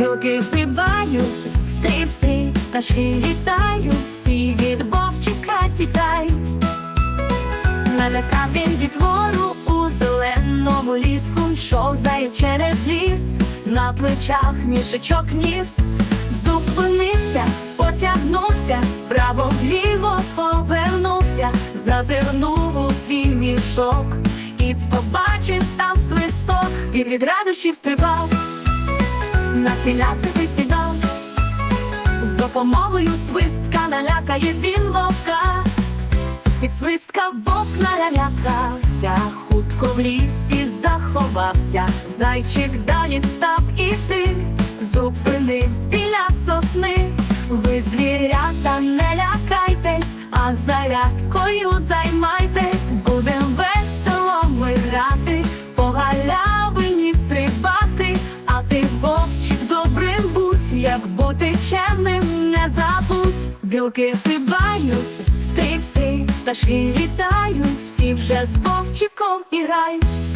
білки стрибають, стриб, стриб, пташки літають, всі від вовчика тікають. Налякав він дітвору у зеленому ліску, йшов заяць через ліс, на плечах мішечок ніс, зупинився, потягнувся, право вліво повернувся, зазирнув у свій мішок і побачив там свисток, він від радощів стрибав, на філяси сідав, з допомогою свистка налякає він вовка. Від свистка вовк налякався, хутко в лісі заховався, зайчик далі став іти, зупинився біля сосни. Ви звірята не лякайтесь, а зарядкою займайтесь, Білки стрибають, стриб, стриб, пташки літають, всі вже з вовчиком іграють.